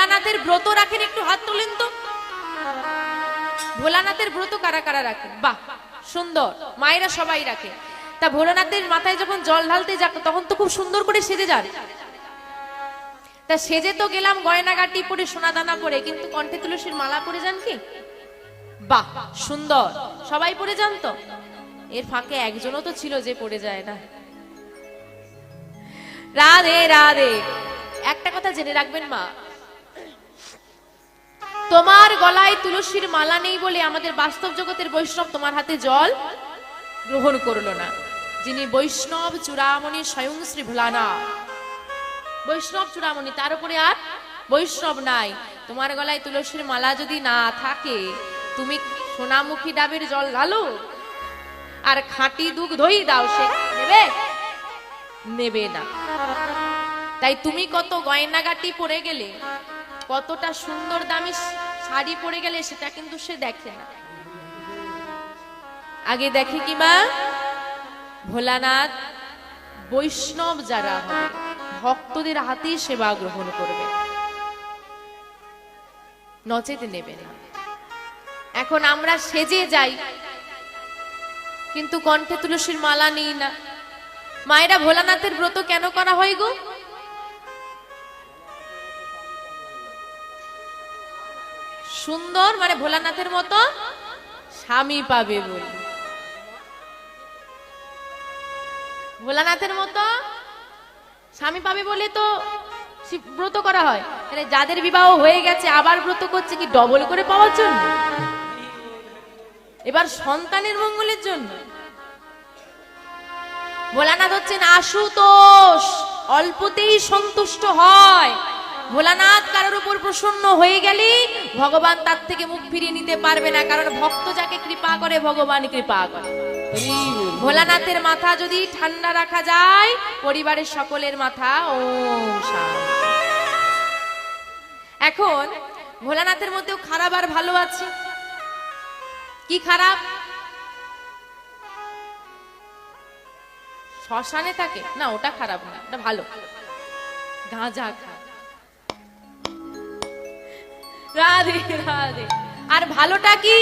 ভোলানাথের ব্রত রাখেন, একটু হাত তোলেন তো। ভোলানাথের ব্রত কারা কারা রাখেন বাহ, সুন্দর, মায়েরা সবাই রাখে। তা ভোলানাথের মাথায় যখন জল ঢালতে যাক, তখন তো খুব সুন্দর করে সেজে যান। তা সেজে তো গেলাম, গয়নাগাটি পরে সোনা দানা পরে, কিন্তু কণ্ঠে তুলসীর মালা পরে যান কি? বাহ, সুন্দর, সবাই পরে যান তো? এর ফাঁকে একজনও তো ছিল যে পড়ে যায় না। রাধে রাধে, একটা কথা জেনে রাখবেন মা তোমার গলায় তুলসীর মালা নেই বলে আমাদের বাস্তব জগতের বৈষ্ণব তোমার হাতে জল গ্রহণ করল না। যিনি বৈষ্ণব চূড়ামণি স্বয়ং শ্রী ভোলানা বৈষ্ণব চূড়ামণি, তার উপরে আর বৈষ্ণব নাই। তোমার গলায় তুলসীর মালা যদি না থাকে, তুমি সোনামুখী ডাবের জল ঢালো আর খাঁটি দুগ্ধই দাও, সে নেবে? নেবে না। তাই তুমি কত গয়নাগাটি পরে গেলে কতটা সুন্দর দামি শাড়ি পরে গেলে সেটা কিন্তু সে দেখে না। আগে দেখে কি মা? ভোলানাথ, বৈষ্ণব যারা ভক্তদের হাতেই সেবা গ্রহণ করবে। নচেতে নেবে না। এখন আমরা সেজে যাই। কিন্তু কণ্ঠে তুলসীর মালা নিই না। মায়েরা ভোলানাথের ব্রত কেন করা হয় গো? সুন্দর মানে ভোলানাথের মতো স্বামী পাবে বলে। ভোলানাথের মতো স্বামী পাবে বলে তো ব্রত করা হয়। মানে যাদের বিবাহ হয়ে গেছে, আবার ব্রত করছে কি ডবল করে পাওয়ার জন্য? এবার সন্তানের মঙ্গলের জন্য। ভোলানাথ হচ্ছেন আশুতোষ, অল্পতেই সন্তুষ্ট হয়। ভোলানাথ কারোর উপর প্রসন্ন হয়ে গেলে, ভগবান তার থেকে মুখ ফিরিয়ে নিতে পারবে না, কারণ ভক্ত যাকে কৃপা করে, ভগবান কৃপা করে। ভোলানাথের মাথা যদি ঠান্ডা রাখা যায়, পরিবারের সকলের মাথা ও এখন, ভোলানাথের মধ্যেও খারাপ আর ভালো আছে। কি খারাপ? শ্মশানে থাকে? না, ওটা খারাপ না, ওটা ভালো। গাঁজা খা রাধে রাধে। আর ভালোটা কি?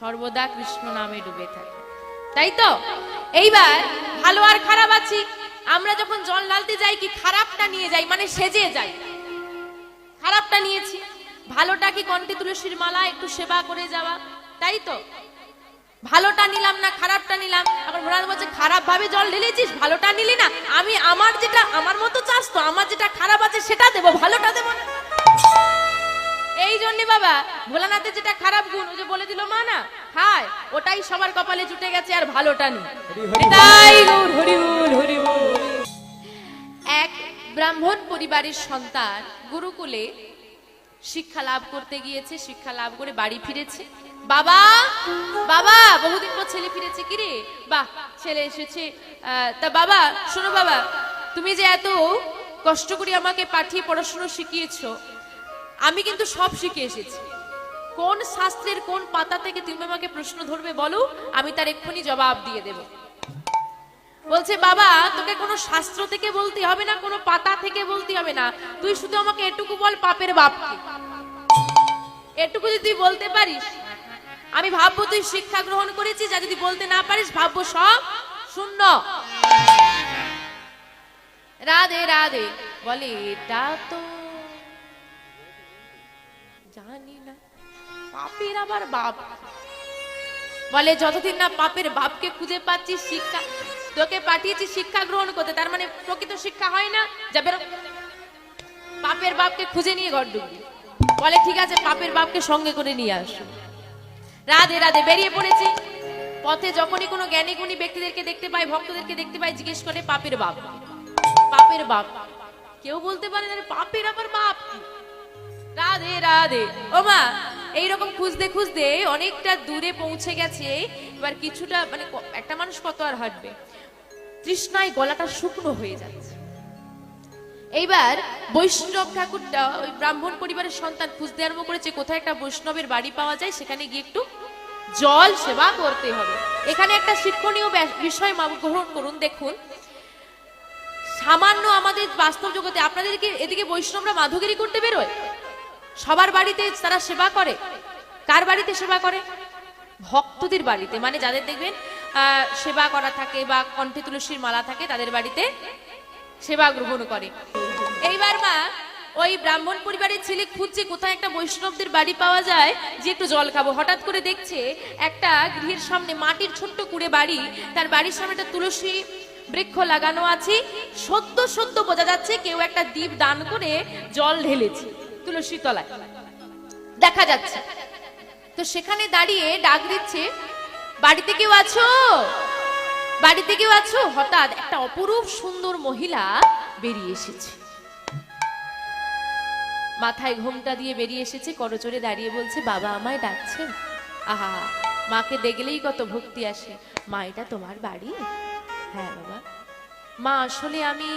সর্বদা কৃষ্ণ নামে ডুবে থাকে। তাই তো? এইবার ভালো আর খারাপ আছি। আমরা যখন জল ঢালতে যাই কি খারাপটা নিয়ে যাই? মানে সেজে যাই। খারাপটা নিয়েছি। ভালোটা কি কণ্ঠে তুলসীর মালা, একটু সেবা করে যাওয়া? তাই তো? ভালোটা নিলাম না, খারাপটা নিলাম। এখন ভোলানাথ বলছে খারাপ ভাবে জল ঢেলেছিস? ভালোটা নিলি না? আমি আমার যেটা, আমার মতো চাস তো? আমার যেটা খারাপ আছে সেটা দেবো, ভালোটা দেবো না? এই জন্য বাবা ভোলানাথের যেটা খারাপ গুণ ও যে বলে দিল মা না হায় ওটাই সবার কপালে জুটে গেছে আর ভালোটা নেই। এক ব্রাহ্মণ পরিবারের সন্তান গুরুকুলে শিক্ষা লাভ করতে গিয়েছে শিক্ষা লাভ করে বাড়ি ফিরেছে। বাবা বাবা বহুদিন পর ছেলে ফিরেছে কি রে? বাহ ছেলে এসেছে। আহ, তা বাবা শোনো বাবা তুমি যে এত কষ্ট করে আমাকে পাঠিয়ে পড়াশোনা শিখিয়েছো আমি কিন্তু সব শিখে এসেছি। কোন শাস্ত্রের কোন পাতা থেকে তুমি আমাকে প্রশ্ন ধরবে বলো? আমি তার এক্ষুনি জবাব দিয়ে দেব। বলছে, বাবা, তোকে কোনো শাস্ত্র থেকে বলতে হবে না, কোনো পাতা থেকে বলতে হবে না। তুই শুধু আমাকে এটুকু বল পাপের বাপকে এটুকু যদি তুই বলতে পারিস, আমি ভাববো তুই শিক্ষা গ্রহণ করেছিস, আর যদি বলতে না পারিস, ভাববো সব শূন্য। রাধে রাধে, বলে, এটা তো জানি না পাপের আবার বাপ। বলে, যতদিন না পাপের বাপকে খুঁজে পাচ্ছি, শিক্ষা তোকে পাঠিয়েছি, শিক্ষা গ্রহণ করতে। তার মানে প্রকৃত শিক্ষা হয় না যাবে পাপের বাপকে খুঁজে নিয়ে ঘর ঢুকবি। বলে, ঠিক আছে পাপের বাপকে সঙ্গে করে নিয়ে আসো রাধে রাধে, বেরিয়ে পড়েছে। পথে যখনই কোনো জ্ঞানী গুণী ব্যক্তিদেরকে দেখতে পাই, ভক্তদেরকে দেখতে পাই, জিজ্ঞেস করে পাপের বাপ? পাপের বাপ। কেউ বলতে পারে না পাপের আবার বাপ কি? রাধে রাধে। ও মা, এইরকম খুঁজতে খুঁজতে অনেকটা দূরে পৌঁছে গেছে, এবার কিছুটা মানে একটা মানুষ কত আর হাঁটবে? তৃষ্ণায় গলাটা শুকনো হয়ে যাচ্ছে। এইবার বৈষ্ণব ঠাকুরটা ওই ব্রাহ্মণ পরিবারের সন্তান খুঁজতে আরম্ভ করেছে, কোথায় একটা বৈষ্ণবের বাড়ি পাওয়া যায়, সেখানে গিয়ে একটু জল সেবা করতে হবে। এখানে একটা শিক্ষণীয় বিষয় গ্রহণ করুন, দেখুন। সামান্য আমাদের বাস্তব জগতে আপনাদেরকে এদিকে বৈষ্ণবরা মাধুগিরি করতে বেরোয়? সবার বাড়িতে তারা সেবা করে? কার বাড়িতে সেবা করে? ভক্তদের বাড়িতে। মানে যাদের দেখবেন সেবা করা থাকে বা কণ্ঠে তুলসীর মালা থাকে, তাদের বাড়িতে সেবা গ্রহণ করে। এইবার মা, ওই ব্রাহ্মণ পরিবারের ছেলে খুঁজছে কোথায় একটা বৈষ্ণবদের বাড়ি পাওয়া যায়, যে একটু জল খাব। হঠাৎ করে দেখছে একটা গৃহের সামনে মাটির ছোট্ট কুড়ে বাড়ি। তার বাড়ির সামনে একটা তুলসী বৃক্ষ লাগানো আছে। সদ্য সদ্য বোঝা যাচ্ছে কেউ একটা দ্বীপ দান করে জল ঢেলেছে। তুলসী তলায় দেখা যাচ্ছে। তো সেখানে দাঁড়িয়ে ডাক দিচ্ছে, বাড়িতে কেউ আছো? বাড়িতে কেউ আছো? হঠাৎ একটা অপরূপ সুন্দর মহিলা বেরিয়ে এসেছে। মাথায় ঘোমটা দিয়ে বেরিয়ে এসেছে করচরে দাঁড়িয়ে বলছে, বাবা আমায় ডাকছেন? আহা, মাকে দেখলেই কত ভক্তি আসে। মা, এটা তোমার বাড়ি? হ্যাঁ বাবা। মা, আসলে আমি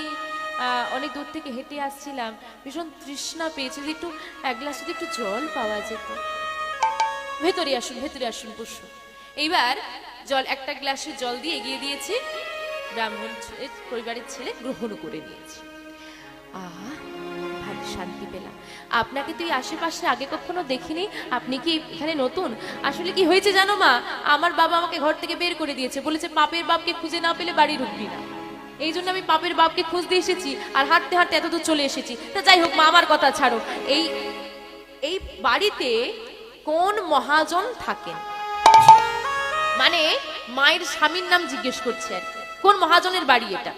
অনেক দূর থেকে হেঁটে আসছিলাম। ভীষণ তৃষ্ণা পেয়েছি, যদি একটু, এক গ্লাস যদি একটু জল পাওয়া যেত। ভেতরে আসুন ভেতরে আসুন বসুন। এইবার জল, একটা গ্লাসে জল দিয়ে এগিয়ে দিয়েছে। ব্রাহ্মণ পরিবারের ছেলে গ্রহণ করে নিয়েছে। আহা ভারী শান্তি পেলাম। আপনাকে তুই আশেপাশে আগে কখনো দেখিনি। আপনি কি এখানে নতুন? আসলে কি হয়েছে জানো মা? আমার বাবা আমাকে ঘর থেকে বের করে দিয়েছে। বলেছে, পাপের বাপকে খুঁজে না পেলে বাড়ি ঢুকবি না। এই জন্য আমি পাপের বাপকে খুঁজতে এসেছি আর হাঁটতে হাঁটতে এতদূর চলে এসেছি। তা যাই হোক, মা আমার কথা ছাড়ো। এই এই বাড়িতে কোন মহাজন থাকেন? মানে মায়ের স্বামীর নাম জিজ্ঞেস করছে আর কোন মহাজনের বাড়ি এটা?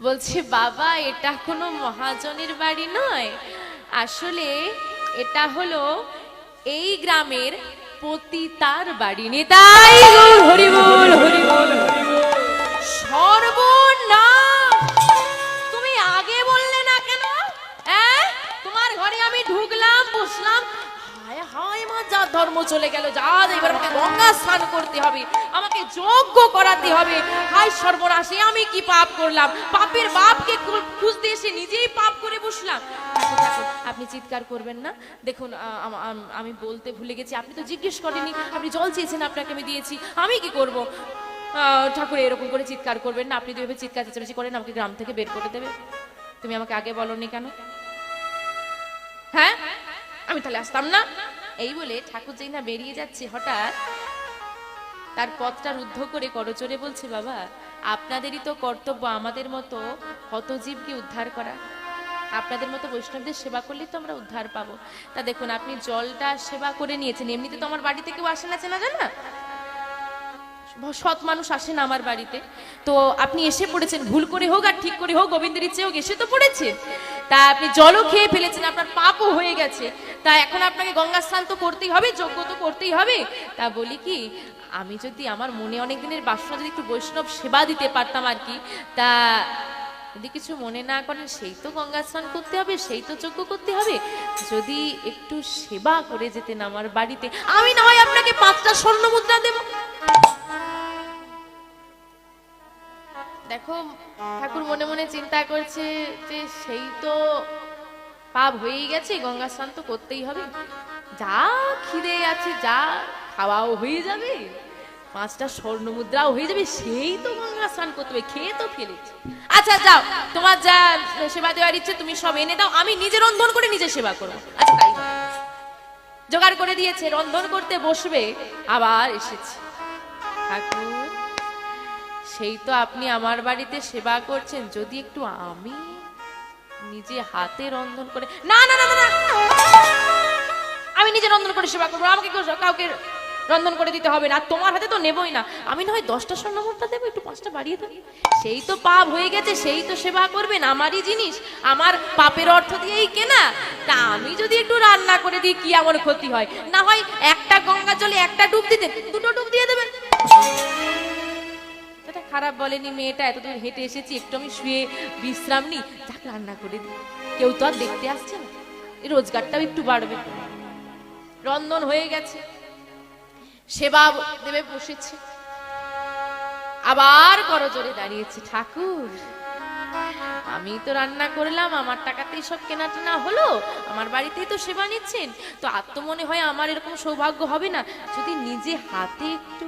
বলছে, বাবা, এটা কোনো মহাজনের বাড়ি নয়। আসলে এটা হলো এই গ্রামের পতিতার বাড়ি। নেতাই হরিবল হরিবল সর্বনাম আমি ঢুকলাম বসলাম। হায় হায় মা যা ধর্ম চলে গেল যা এবার আমাকে গঙ্গা স্নান করতে হবে আমাকে যোগ্য করাতে হবে। হায় সর্বনাশে আমি কি পাপ করলাম? পাপের বাপকে খুঁজতে এসে নিজেই পাপ করে বসলাম। থাকুন, আপনি চিৎকার করবেন না। দেখুন আম- বলতে ভুলে গেছি আপনি তো জিজ্ঞেস করেনি আপনি জল চেয়েছেন আপনাকে আমি দিয়েছি আমি কি করব? ঠাকুর এরকম করে চিৎকার করবেন না আপনি তো এভাবে চিৎকার চেঁচামেচি করেন আমাকে গ্রাম থেকে বের করে দেবে। তুমি আমাকে আগে বলনি কেন? হ্যাঁ আমি তাহলে আসতাম না। এই বলে ঠাকুর যেই না বেরিয়ে যাচ্ছে হঠাৎ, তার পথটা রুদ্ধ করে করচরে বলছে, বাবা, আপনাদেরই তো কর্তব্য আমাদের মতো হতজীবকে উদ্ধার করা। আপনাদের মতো বৈষ্ণবদের সেবা করলেই তো আমরা উদ্ধার পাবো। তা দেখুন, আপনি জলটা সেবা করে নিয়েছেন, এমনিতে তো আমার বাড়িতে কেউ আসে না, চেনা জানা? সৎ মানুষ আসেন আমার বাড়িতে। তো আপনি এসে পড়েছেন, ভুল করে হোক আর ঠিক করে হোক, গোবিন্দের ইচ্ছে হোক, এসে তো পড়েছেন। তা আপনি জলও খেয়ে ফেলেছেন, আপনার পাপও হয়ে গেছে। তা এখন আপনাকে গঙ্গা স্নান তো করতেই হবে, যজ্ঞ তো করতেই হবে। তা বলি কি, আমি যদি আমার মনে অনেক দিনের বাসনা যদি একটু বৈষ্ণব সেবা দিতে পারতাম আর কি, তা যদি কিছু মনে না করেন, সেই তো গঙ্গা স্নান করতে হবে, সেই তো যজ্ঞ করতে হবে। যদি একটু সেবা করে যেতেন আমার বাড়িতে, আমি না হয় আপনাকে পাঁচটা স্বর্ণ মুদ্রা দেবো। দেখো, ঠাকুর মনে মনে চিন্তা করছে যে সেই তো পাপ হয়েই গেছে, গঙ্গা স্নান তো করতেই হবে। যা খিদে আছে, যা খাওয়াও হয়ে যাবে, পাঁচটা স্বর্ণ মুদ্রাও হয়ে যাবে, সেই তো গঙ্গা স্নান করতে হবে, খেয়ে তো ফেলেছে। আচ্ছা যাও, তোমার যা সেবা দেওয়ার ইচ্ছে, তুমি সব এনে দাও, আমি নিজে রন্ধন করে নিজে সেবা করব। আচ্ছা তাই জোগাড় করে দিয়েছে, রন্ধন করতে বসবে, আবার এসেছে। ঠাকুর, সেই তো আপনি আমার বাড়িতে সেবা করছেন, যদি একটু আমি নিজে হাতে রন্ধন করে। না না না না আমি নিজে রন্ধন করে সেবা করব। আমাকে কেউ কাউকে রন্ধন করে দিতে হবে না। তোমার হাতে তো নেবই না। আমি না হয় দশটা স্বর্ণমুদ্রা দেবো, একটু পাঁচটা বাড়িয়ে দেবো সেই তো পাপ হয়ে গেছে, সেই তো সেবা করবেন আমারই জিনিস। আমার পাপের অর্থ দিয়েই কেনা। তা আমি যদি একটু রান্না করে দিই, কি আমার ক্ষতি হয়? না হয় একটা গঙ্গা জলে একটা ডুব দিতে, দুটো ডুব দিয়ে দেবেন খারাপ বলেনি, মেয়েটা এতদূর হেঁটে এসেছি, একটু আমি শুয়ে বিশ্রাম নিই। যাক, রান্না করে দিই। কেউ তো আর দেখতে আসছে না। এই রোজগারটাও একটু বাড়বে। রন্ধন হয়ে গেছে। সেবা দেবে বসেছে। আবার করজোরে দাঁড়িয়েছে, ঠাকুর, আমি তো রান্না করলাম, আমার টাকাতেই সব কেনা টেনা হলো, আমার বাড়িতেই তো সেবা নিচ্ছেন। তো আর তো মনে হয় আমার এরকম সৌভাগ্য হবে না। যদি নিজে হাতে একটু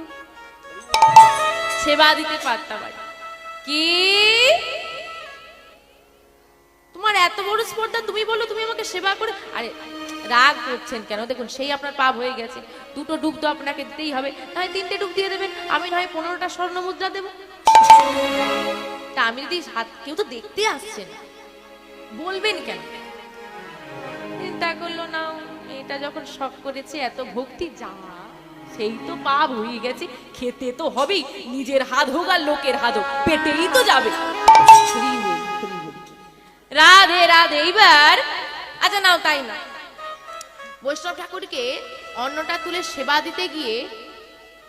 সেবা দিতে পারতাম আর কি। তোমার এত বড় স্পর্ধা তুমি বলো, তুমি আমাকে সেবা করে আরে, রাগ করছেন কেন? দেখুন, সেই আপনার পাপ হয়ে গেছে। দুটো ডুব তো আপনাকে দিতেই হবে। নয় তিনটে ডুব দিয়ে দেবেন। আমি নয় পনেরোটা স্বর্ণ মুদ্রা দেবো। তা আমি যদি হাত কেউ তো দেখতে আসছেন বলবেন কেন? চিন্তা করল না। এটা যখন শখ করেছে, এত ভক্তি, যা সেই তো পাপ হয়ে গেছে খেতে তো হবেই নিজের হাত হোক আর লোকের হাত হোক পেটেই তো যাবে। রাধে রাধে এইবার আচ্ছা নাও তাই না বৈষ্ণব ঠাকুরকে অন্নটা তুলে সেবা দিতে গিয়ে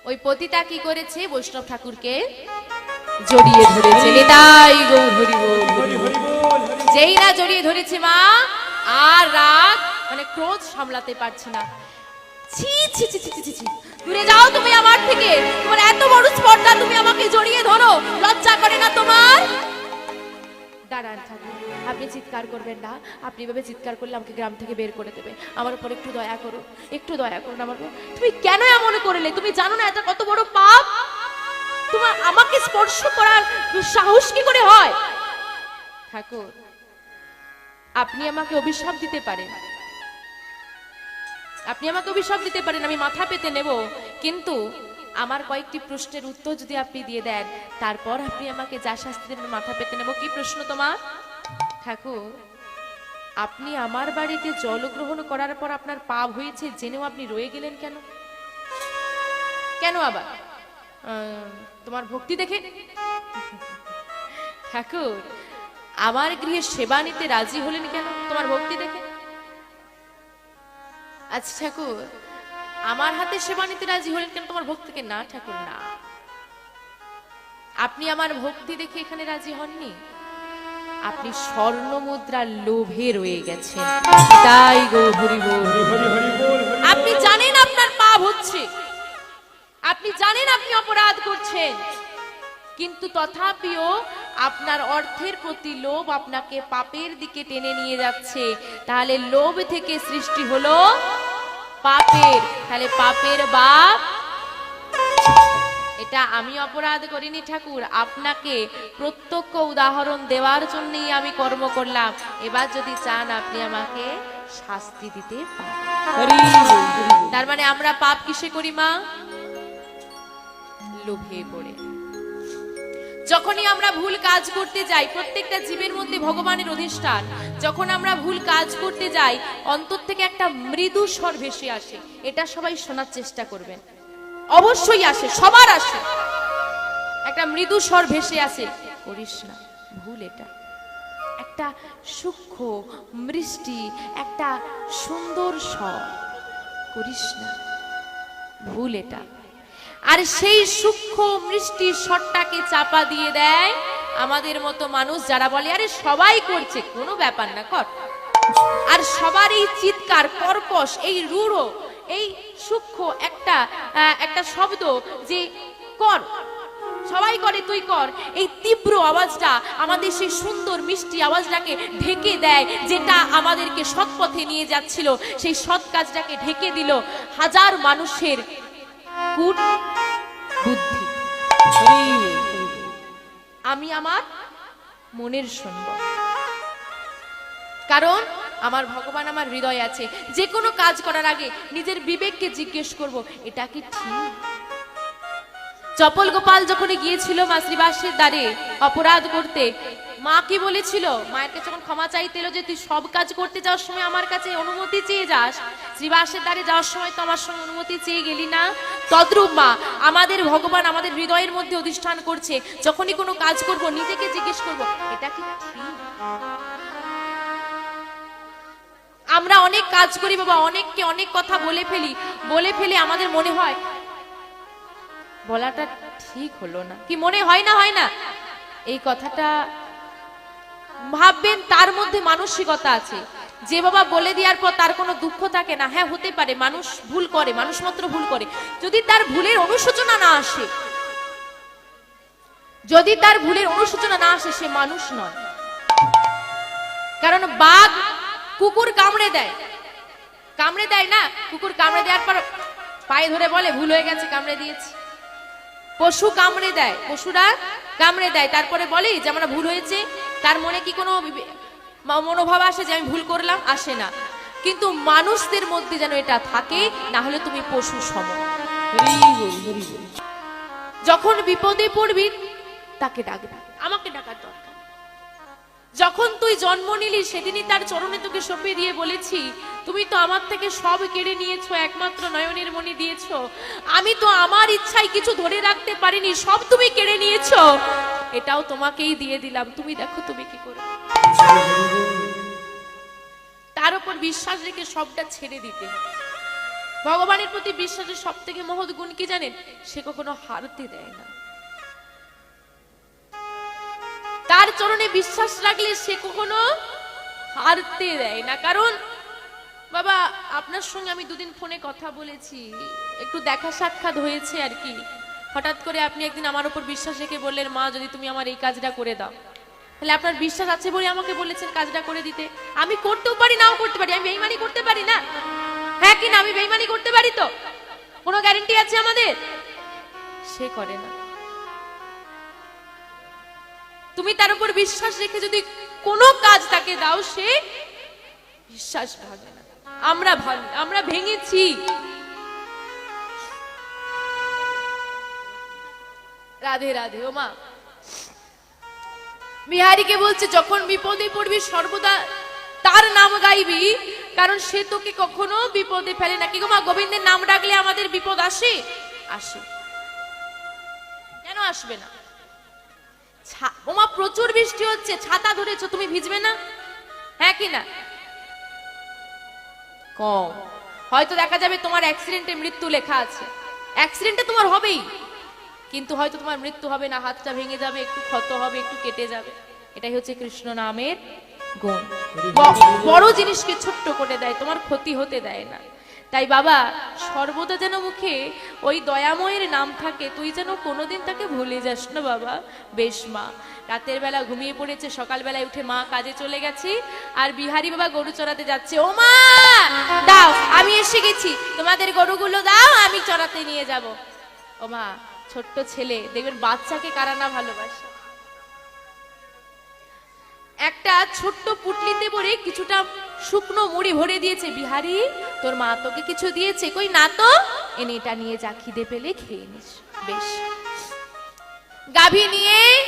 ওই পতিতা কি করেছে? বৈষ্ণব ঠাকুরকে জড়িয়ে ধরেছে। নিতাই বল। যেই না জড়িয়ে ধরেছে মা আর রাগ মানে ক্রোধ সামলাতে পারছে না। ছি ছি ছি ছি ছি, ছি ছি। দূরে যাও তুমি আমার থেকে। তোমার এত বড় স্পর্ধা তুমি আমাকে জড়িয়ে ধরো। লজ্জা করে না তোমার? আপনি চিৎকার করবেন না। আপনি এভাবে চিৎকার করলে আমাকে গ্রাম থেকে বের করে দেবে। আমার উপর একটু দয়া করো, একটু দয়া করুন আমার। তুমি কেন এমন করলে? তুমি জানো না এটা কত বড় পাপ? তোমার আমাকে স্পর্শ করার সাহস কি করে হয়? ঠাকুর, আপনি আমাকে অভিশাপ দিতে পারেন। আপনি আমাকে অভিশাপ দিতে পারেন, আমি মাথা পেতে নেব। কিন্তু আমার কয়েকটি প্রশ্নের উত্তর যদি আপনি দিয়ে দেন, তারপর আপনি আমাকে যা শাস্তি দেবেন মাথা পেতে নেব। কি প্রশ্ন তোমার? ঠাকুর, আপনি আমার বাড়িতে জলগ্রহণ করার পর আপনার পাপ হয়েছে, জেনেও আপনি রয়ে গেলেন কেন? কেন আবার? তোমার ভক্তি দেখে? ঠাকুর, আমার গৃহে সেবা নিতে রাজি হলেন কেন? তোমার ভক্তি দেখে? আচ্ছা ঠাকুর আমার হাতে সেবা নিতে রাজি হলেন কেন? তোমার ভক্তিকে না ঠাকুর না। আপনি আমার ভক্তি দেখে এখানে রাজি হননি? আপনি স্বর্ণ মুদ্রার লোভে রয়ে গেছেন। তাই গো হরি আপনি জানেন আপনার পাপ হচ্ছে। আপনি জানেন আপনি অপরাধ করছেন। কিন্তু তথাপিও আপনার অর্থের প্রতি লোভ আপনাকে পাপের দিকে টেনে নিয়ে যাচ্ছে। তাহলে লোভ থেকে সৃষ্টি হলো পাপের, তাহলে পাপের বাপ? এটা আমি অপরাধ করিনি ঠাকুর, আপনাকে প্রত্যক্ষ উদাহরণ দেওয়ার জন্যই আমি কর্ম করলাম। এবার যদি চান আপনি আমাকে শাস্তি দিতে তার মানে আমরা পাপ কিসে করি মা? লোভে পড়ে। যখনই আমরা ভুল কাজ করতে যাই, প্রত্যেকটা জীবের মধ্যে ভগবানের অধিষ্ঠান। যখন আমরা ভুল কাজ করতে যাই, অন্তর থেকে একটা মৃদু স্বর ভেসে আসে। এটা সবাই শোনার চেষ্টা করবেন। অবশ্যই আসে, সবার আসে। একটা মৃদু স্বর ভেসে আসে। করিস না, ভুল এটা। একটা সূক্ষ্ম মিষ্টি, একটা সুন্দর স্বর। করিস না, ভুল এটা। আর সেই সূক্ষ্ম মিষ্টি স্বরটাকে চাপা দিয়ে দেয় আমাদের মতো মানুষ যারা বলে, আরে, সবাই করছে। কোনো ব্যাপার না, কর। আর সবার এই চিৎকার কর্কশ এই রূঢ়, এই সূক্ষ্ম একটা একটা শব্দ যে, কর, সবাই করে, তুই কর। এই তীব্র আওয়াজটা আমাদের সেই সুন্দর মিষ্টি আওয়াজটাকে ঢেকে দেয়, যেটা আমাদেরকে সৎ পথে নিয়ে যাচ্ছিল। সেই সৎ কাজটাকে ঢেকে দিল হাজার মানুষের কুট আমি আমার মনের শুনব কারণ আমার ভগবান আমার হৃদয় আছে। যে কোনো কাজ করার আগে নিজের বিবেককে জিজ্ঞেস করব, এটা কি ঠিক? চপল গোপাল যখন গিয়েছিল মা দ্বারে অপরাধ করতে মা কি বলেছিল? মায়ের কাছে যখন ক্ষমা চাইতে এলো যে, তুই সব কাজ করতে যাওয়ার সময় আমার কাছে অনুমতি চেয়ে যাস। শ্রীবাসের দ্বারে যাওয়ার সময় তো আমার সঙ্গে অনুমতি চেয়ে গেলি না? তদ্রূপ মা, আমাদের ভগবান আমাদের হৃদয়ের মধ্যে অধিষ্ঠান করছে। যখনই কোনো কাজ করব, নিজেকে জিজ্ঞেস করব, এটা কি আমরা অনেক কাজ করি বাবা, অনেককে অনেক কথা বলে ফেলি। বলে ফেলে আমাদের মনে হয়, বলাটা ঠিক হলো না। কি মনে হয় না হয় না? এই কথাটা ভাববেন তার মধ্যে মানসিকতা আছে। যে বাবা বলে দেওয়ার পর তার কোনো দুঃখ থাকে না। হ্যাঁ হতে পারে, মানুষ ভুল করে, মানুষ মাত্র ভুল করে। যদি তার ভুলের অনুশোচনা না আসে, যদি তার ভুলের অনুশোচনা না আসে, সে মানুষ নয়। কারণ বাঘ কুকুর কামড়ে দেয়। কামড়ে দেয় না, কুকুর কামড়ে দেওয়ার পর পায়ে ধরে বলে, ভুল হয়ে গেছে, কামড়ে দিয়েছি। পশু কামড়ে দেয় পশুরা কামড়ে দেয়। তারপরে বলে যে আমরা ভুল হয়েছে তার মনে কি কোনো মনোভাব আসে যে আমি ভুল করলাম? আসে না। কিন্তু মানুষদের মধ্যে যেন এটা থাকে না হলে তুমি পশু সম। যখন বিপদে পড়বি তাকে ডাকবে। আমাকে ডাকার দরকার। যখন তুই জন্ম নিলি, সেদিনই তার চরণে তোকে সঁপে দিয়ে বলেছি, তুমি তো আমার থেকে সব কেড়ে নিয়েছো, একমাত্র নয়নের মণি দিয়েছ। আমি তো আমার ইচ্ছায় কিছু ধরে রাখতে পারিনি, সব তুমি কেড়ে নিয়েছো। এটাও তোমাকেই দিয়ে দিলাম, তুমি দেখো তুমি কি করো। তার উপর বিশ্বাস রেখে সবটা ছেড়ে দিতে ভগবানের প্রতি বিশ্বাসের সব থেকে মহৎ গুণ কি জানেন? সে কখনো হারতে দেয় না। চরণে বিশ্বাস রাখলে সে কখনো হারতে দেয় না। কারণ, বাবা, আপনার সঙ্গে আমি দুদিন ফোনে কথা বলেছি। একটু দেখা সাক্ষাৎ হয়েছে আর কি। হঠাৎ করে আপনি একদিন আমার উপর বিশ্বাস রেখে বললেন, মা, যদি তুমি আমার এই কাজটা করে দাও। তাহলে আপনার বিশ্বাস আছে বলে আমাকে বলেছেন কাজটা করে দিতে। আমি করতেও পারি, নাও করতে পারি। আমি বেইমানি করতে পারি না। হ্যাঁ কি না, আমি বেইমানি করতে পারি তো? কোনো গ্যারেন্টি আছে আমাদের? সে করে না। তুমি তার উপর বিশ্বাস রেখে যদি কোনো কাজ তাকে দাও, সে বিশ্বাস ভাঙে না। আমরা ভাঙি আমরা ভেঙেছি। রাধে রাধে, ও মা। বিহারীকে বলছে, যখন বিপদে পড়বি, সর্বদা তার নাম গাইবি, কারণ সে তোকে কখনো বিপদে ফেলে না। কি গো মা, গোবিন্দের নাম ডাকলে আমাদের বিপদ আসে? আসে। কেন আসবে না? ওমা, প্রচুর বৃষ্টি হচ্ছে, ছাতা ধরেছো, তুমি ভিজবে না? হ্যাঁ কি না? কম হয়তো দেখা যাবে তোমার অ্যাক্সিডেন্টে মৃত্যু লেখা আছে। অ্যাক্সিডেন্টে তোমার হবেই, কিন্তু হয়তো তোমার মৃত্যু হবে না, হাতটা ভেঙে যাবে, একটু ক্ষত হবে, একটু কেটে যাবে। এটাই হচ্ছে কৃষ্ণ নামের গুণ। বড় জিনিসকে ছোট্ট করে দেয়, তোমার ক্ষতি হতে দেয় না। তাই বাবা, সর্বদা যেন মুখে ওই দয়াময়ের নাম থাকে, তুই যেন কোনোদিন তাকে ভুলে যাস না বাবা। বেশ মা, রাতের বেলা ঘুমিয়ে পড়েছে, সকালবেলায় উঠে মা কাজে চলে গেছি, আর বিহারি বাবা গরু চড়াতে যাচ্ছে। ও মা, দাও, আমি এসে গেছি, তোমাদের গরুগুলো দাও, আমি চড়াতে নিয়ে যাব। ও মা, ছোট্ট ছেলে, দেখবেন বাচ্চাকে কারা না ভালোবাসে। একটা ছোট্ট পুটলিতে পরে কিছুটা শুকনো মুড়ি ভরে দিয়েছে, বিহারি। তোর মা তোকে কিছু দিয়েছে। কই, না তো? এনে এটা নিয়ে যা, খিদে পেলে খেয়ে নিস। বেশ। গাভী নিয়ে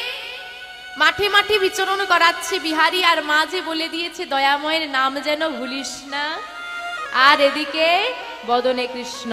মাঠে মাঠে বিচরণ করাচ্ছে বিহারি, আর মা যে বলে দিয়েছে, দয়াময়ের নাম যেন ভুলিস না। আর এদিকে বদনে কৃষ্ণ